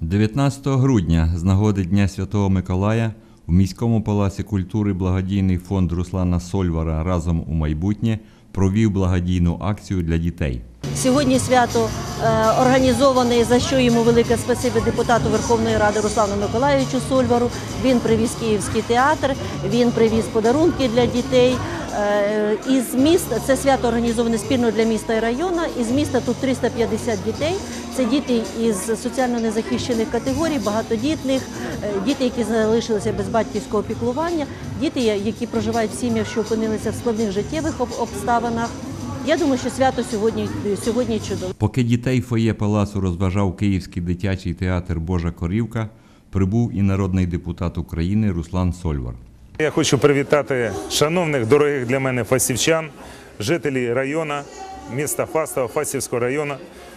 19 грудня з нагоди Дня Святого Миколая в міському палаці культури благодійний фонд Руслана Сольвара разом у майбутнє провів благодійну акцію для дітей. Сьогодні свято е, організоване, за що йому велике спасибі депутату Верховної Ради Руслану Миколаївичу Сольвару. Він привіз Київський театр, він привіз подарунки для дітей. Е, Із міст це свято організоване спільно для міста і району. Із міста тут 350 дітей. Це діти із соціально незахищених категорій, багатодітних, е, діти, які залишилися без батьківського піклування, діти, які проживають в сім'ях, що опинилися в складних життєвих обставинах. Я думаю, що свято сьогодні, сьогодні чудове. Поки дітей фоє палацу розважав Київський дитячий театр Божа Корівка, прибув і народний депутат України Руслан Сольвар. Я хочу привітати шановних, дорогих для мене фасівчан, жителів району, міста Фастова, Фастівського району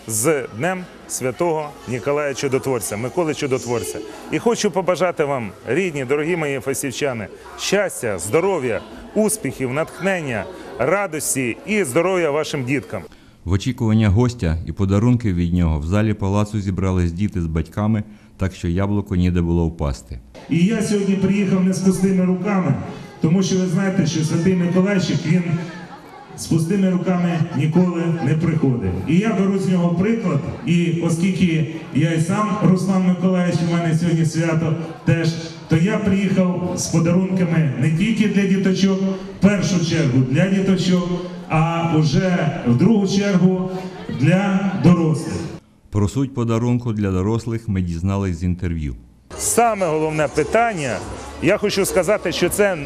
з Днем Святого Ніколая Чудотворця, Миколи Чудотворця. І хочу побажати вам, рідні, дорогі мої фасівчани, щастя, здоров'я, успіхів, натхнення, радості і здоров'я вашим діткам. В очікування гостя і подарунків від нього в залі палацу зібрались діти з батьками, так що яблуко ніде було впасти. І я сьогодні приїхав не з пустими руками, тому що ви знаєте, що Святий Миколайчик він з пустими руками ніколи не приходив. І я беру з нього приклад. І оскільки я і сам Руслан Миколаївич, у мене сьогодні свято теж, то я приїхав з подарунками не тільки для діточок, в першу чергу для діточок, а вже в другу чергу для дорослих. Про суть подарунку для дорослих ми дізнались з інтерв'ю. Саме головне питання, я хочу сказати, що це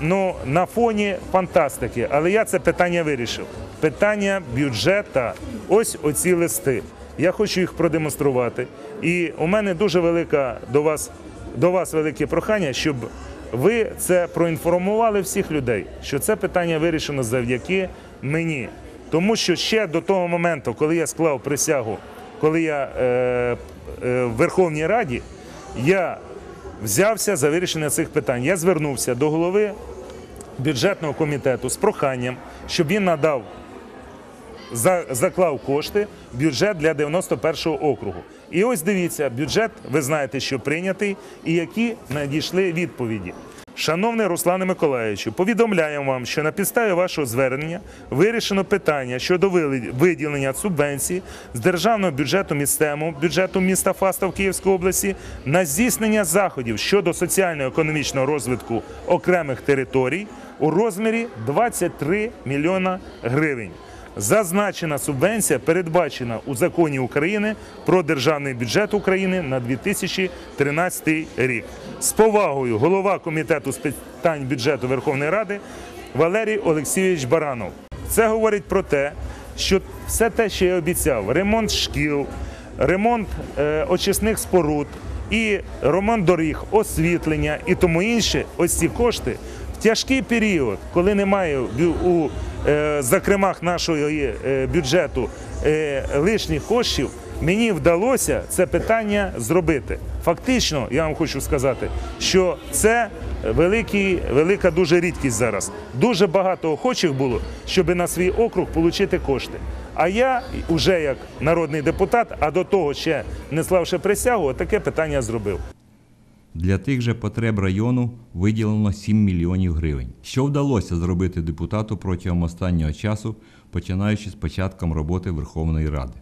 ну, на фоні фантастики, але я це питання вирішив. Питання бюджета, ось оці листи. Я хочу їх продемонструвати. І у мене дуже велика до вас, до вас велике прохання, щоб ви це проінформували всіх людей, що це питання вирішено завдяки мені. Тому що ще до того моменту, коли я склав присягу, коли я е, е, в Верховній Раді, я взявся за вирішення цих питань. Я звернувся до голови бюджетного комітету з проханням, щоб він надав заклав кошти бюджет для 91-го округу. І ось дивіться, бюджет, ви знаєте, що прийнятий, і які надійшли відповіді. Шановний Руслане Миколаївичу, повідомляємо вам, що на підставі вашого звернення вирішено питання щодо виділення субвенції з державного бюджету місцевому бюджету міста Фастов Київської області на здійснення заходів щодо соціально-економічного розвитку окремих територій у розмірі 23 мільйона гривень. Зазначена субвенція передбачена у законі України про державний бюджет України на 2013 рік. З повагою голова комітету з питань бюджету Верховної Ради Валерій Олексійович Баранов. Це говорить про те, що все те, що я обіцяв: ремонт шкіл, ремонт е, очисних споруд і ремонт доріг, освітлення і тому інше, ось ці кошти в тяжкий період, коли немає у е, закремах нашого е, бюджету е, лишніх коштів, мені вдалося це питання зробити. Фактично, я вам хочу сказати, що це великий, велика дуже рідкість зараз. Дуже багато охочих було, щоб на свій округ отримати кошти. А я вже як народний депутат, а до того ще не славши присягу, таке питання зробив. Для тих же потреб району виділено 7 мільйонів гривень. Що вдалося зробити депутату протягом останнього часу, починаючи з початком роботи Верховної Ради.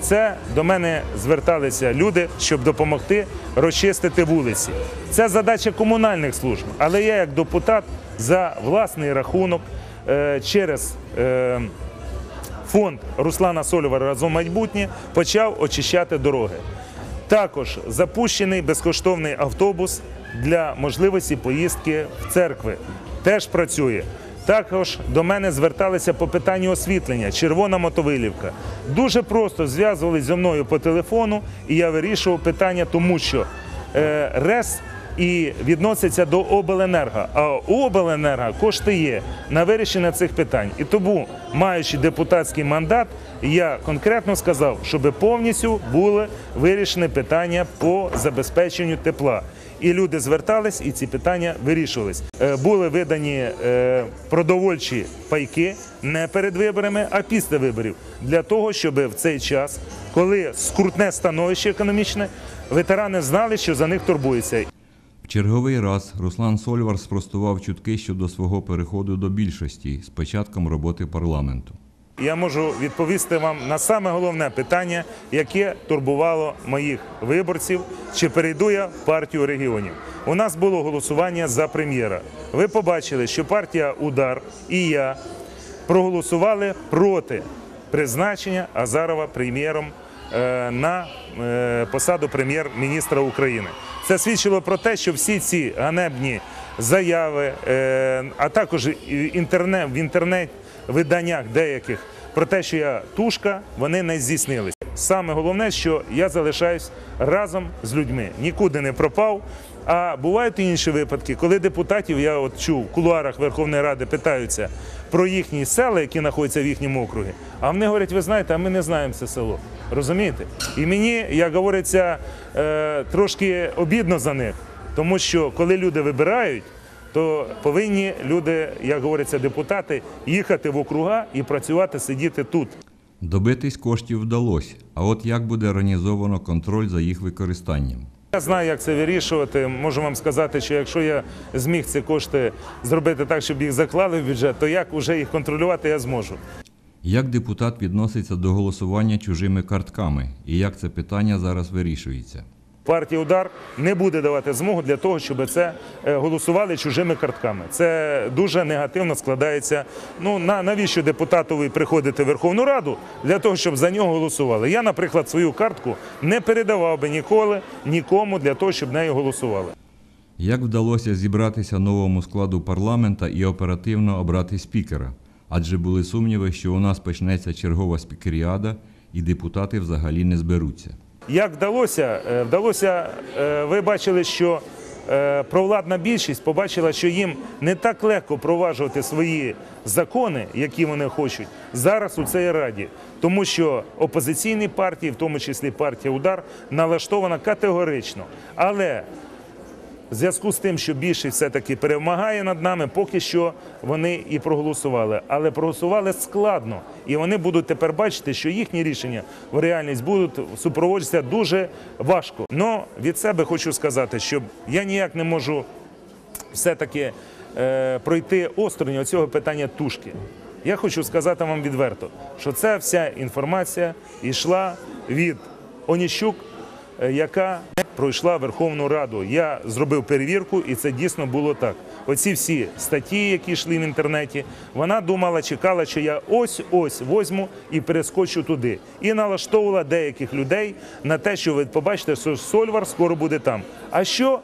Це до мене зверталися люди, щоб допомогти розчистити вулиці. Це задача комунальних служб. Але я, як депутат, за власний рахунок е, через е, фонд Руслана Сольвара разом майбутнє почав очищати дороги. Також запущений безкоштовний автобус для можливості поїздки в церкви. Теж працює. Також до мене зверталися по питанню освітлення, червона мотовилівка. Дуже просто зв'язувалися зі мною по телефону, і я вирішував питання, тому що е, РЕС і відноситься до обленерго. А у обленерго кошти є на вирішення цих питань. І тому, маючи депутатський мандат, я конкретно сказав, щоб повністю були вирішені питання по забезпеченню тепла. І люди звертались, і ці питання вирішувались. Е, Були видані е, продовольчі пайки не перед виборами, а після виборів, для того, щоб в цей час коли скрутне становище економічне, ветерани знали, що за них турбуються. Черговий раз Руслан Сольвар спростував чутки щодо свого переходу до більшості з початком роботи парламенту. Я можу відповісти вам на саме головне питання, яке турбувало моїх виборців, чи перейду я в партію регіонів. У нас було голосування за прем'єра. Ви побачили, що партія Удар і я проголосували проти призначення Азарова прем'єром на е, посаду прем'єр-міністра України. Це свідчило про те, що всі ці ганебні заяви, е, а також в інтернет виданнях деяких про те, що я тушка, вони не здійснилися. Саме головне, що я залишаюсь разом з людьми, нікуди не пропав. А бувають інші випадки, коли депутатів я от чув в кулуарах Верховної Ради питаються про їхні села, які знаходяться в їхньому округі. А вони говорять, ви знаєте, а ми не знаємо це село. Розумієте? І мені, як говориться, е, трошки обідно за них, тому що коли люди вибирають, то повинні люди, як говориться, депутати, їхати в округа і працювати, сидіти тут. Добитись коштів вдалося, а от як буде організовано контроль за їх використанням? Я знаю, як це вирішувати. Можу вам сказати, що якщо я зміг ці кошти зробити так, щоб їх заклали в бюджет, то як вже їх контролювати я зможу. Як депутат відноситься до голосування чужими картками і як це питання зараз вирішується? Партія Удар не буде давати змогу для того, щоб це е, голосували чужими картками. Це дуже негативно складається. Ну на навіщо депутатові приходити в Верховну Раду для того, щоб за нього голосували? Я, наприклад, свою картку не передавав би ніколи нікому для того, щоб нею голосували. Як вдалося зібратися новому складу парламента і оперативно обрати спікера? Адже були сумніви, що у нас почнеться чергова спікеріада і депутати взагалі не зберуться. Як вдалося, Е, вдалося, е, ви бачили, що е, провладна більшість побачила, що їм не так легко проваджувати свої закони, які вони хочуть, зараз у цій раді. Тому що опозиційні партії, в тому числі партія Удар, налаштована категорично. Але в зв'язку з тим, що більшість все-таки перемагає над нами, поки що вони і проголосували. Але проголосували складно. І вони будуть тепер бачити, що їхні рішення в реальність будуть супроводжуватися дуже важко. Но від себе хочу сказати, що я ніяк не можу все-таки е, пройти осторонь цього питання тушки. Я хочу сказати вам відверто, що ця вся інформація йшла від Оніщук, яка пройшла Верховну Раду. Я зробив перевірку, і це дійсно було так. Оці всі статті, які йшли в інтернеті, вона думала, чекала, що я ось-ось возьму і перескочу туди. І налаштовувала деяких людей на те, що ви побачите, що Сольвар скоро буде там. А що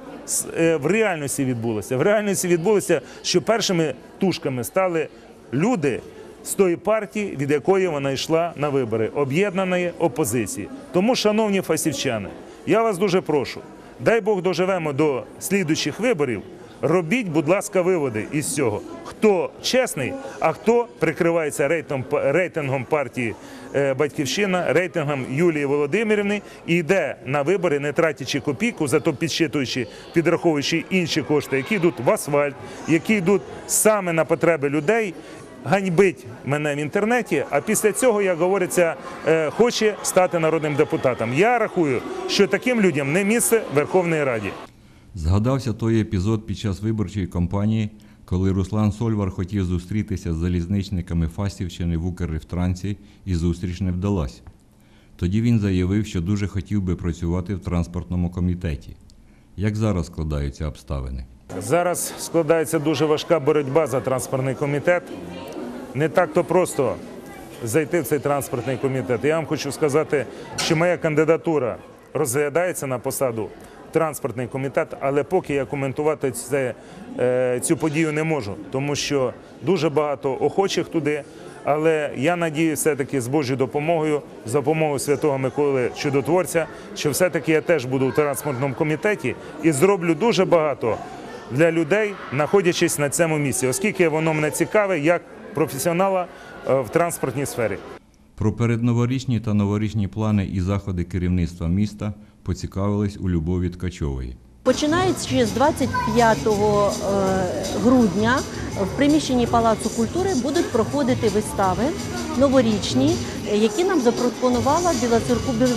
е, в реальності відбулося? В реальності відбулося, що першими тушками стали люди з тої партії, від якої вона йшла на вибори, об'єднаної опозиції. Тому, шановні фасівчани, я вас дуже прошу, дай Бог доживемо до слідуючих виборів. Робіть, будь ласка, виводи із цього. Хто чесний, а хто прикривається рейтингом, рейтингом партії е, Батьківщина, рейтингом Юлії Володимирівни і йде на вибори, не тратячи копійку, зато підсчитуючи, підраховуючи інші кошти, які йдуть в асфальт, які йдуть саме на потреби людей. Ганьбить мене в інтернеті, а після цього, як говориться, е, хоче стати народним депутатом. Я рахую, що таким людям не місце в Верховній Раді. Згадався той епізод під час виборчої кампанії, коли Руслан Сольвар хотів зустрітися з залізничниками Фастівщини в Укррефтрансі і зустріч не вдалася. Тоді він заявив, що дуже хотів би працювати в транспортному комітеті. Як зараз складаються обставини? Зараз складається дуже важка боротьба за транспортний комітет. Не так то просто зайти в цей транспортний комітет. Я вам хочу сказати, що моя кандидатура розглядається на посаду транспортний комітет, але поки я коментувати це, е, цю подію не можу, тому що дуже багато охочих туди. Але я надію, все-таки з Божою допомогою, з допомогою Святого Миколи Чудотворця, що все-таки я теж буду в транспортному комітеті і зроблю дуже багато для людей, знаходячись на цьому місці, оскільки воно мене цікаве як професіонала е, в транспортній сфері. Про передноворічні та новорічні плани і заходи керівництва міста поцікавились у Любові Ткачової. Починаючи з 25 е, грудня в приміщенні Палацу культури будуть проходити вистави новорічні, які нам запропонувала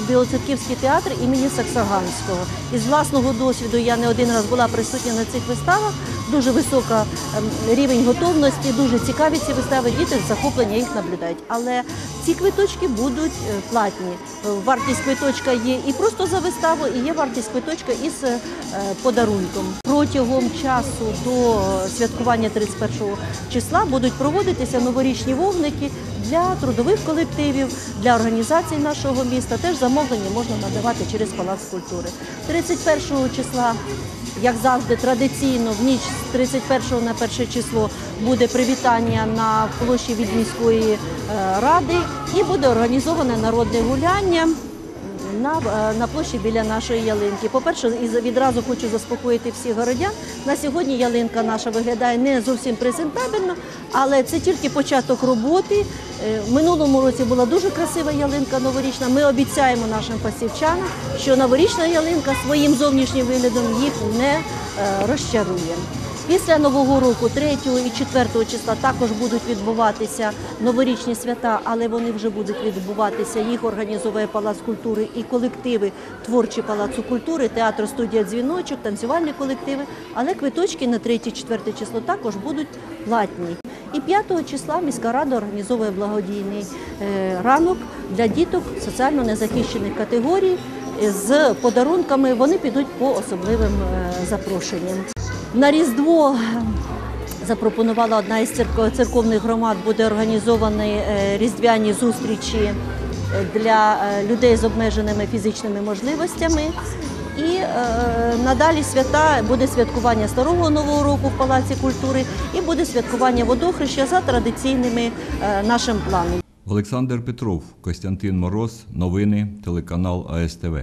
Білоцерківський театр імені Саксаганського. Із власного досвіду я не один раз була присутня на цих виставах. Дуже висока ем, рівень готовності, дуже цікаві ці вистави. Діти захоплення їх наблюдають. Але ці квиточки будуть е, платні. Е, Вартість квиточка є і просто за виставу, і є вартість квиточка із е, подарунком. Протягом часу до святкування 31 числа будуть проводитися новорічні вогники для трудових колективів, для організацій нашого міста. Теж замовлення можна надавати через Палац культури. 31 числа, як завжди, традиційно в ніч з 31 на 1 число буде привітання на площі від міської е, ради і буде організоване народне гуляння на, е, на площі біля нашої ялинки. По-перше, відразу хочу заспокоїти всіх городян. На сьогодні ялинка наша виглядає не зовсім презентабельно, але це тільки початок роботи. Е, минулому році була дуже красива ялинка новорічна. Ми обіцяємо нашим пасівчанам, що новорічна ялинка своїм зовнішнім виглядом їх не е, розчарує. Після Нового року, 3 і 4 числа, також будуть відбуватися новорічні свята, але вони вже будуть відбуватися. Їх організовує Палац культури і колективи творчі Палацу культури, театр, студія дзвіночок, танцювальні колективи. Але квиточки на 3-4 число також будуть платні. І 5 числа міська рада організовує благодійний е, ранок для діток соціально незахищених категорій з подарунками. Вони підуть по особливим е, запрошенням. На Різдво запропонувала одна із церков- церковних громад, буде організовані е, різдвяні зустрічі е, для е, людей з обмеженими фізичними можливостями. І е, надалі свята буде святкування старого нового року в Палаці культури і буде святкування водохреща за традиційними е, нашим планом. Олександр Петров, Костянтин Мороз, новини, телеканал АСТВ.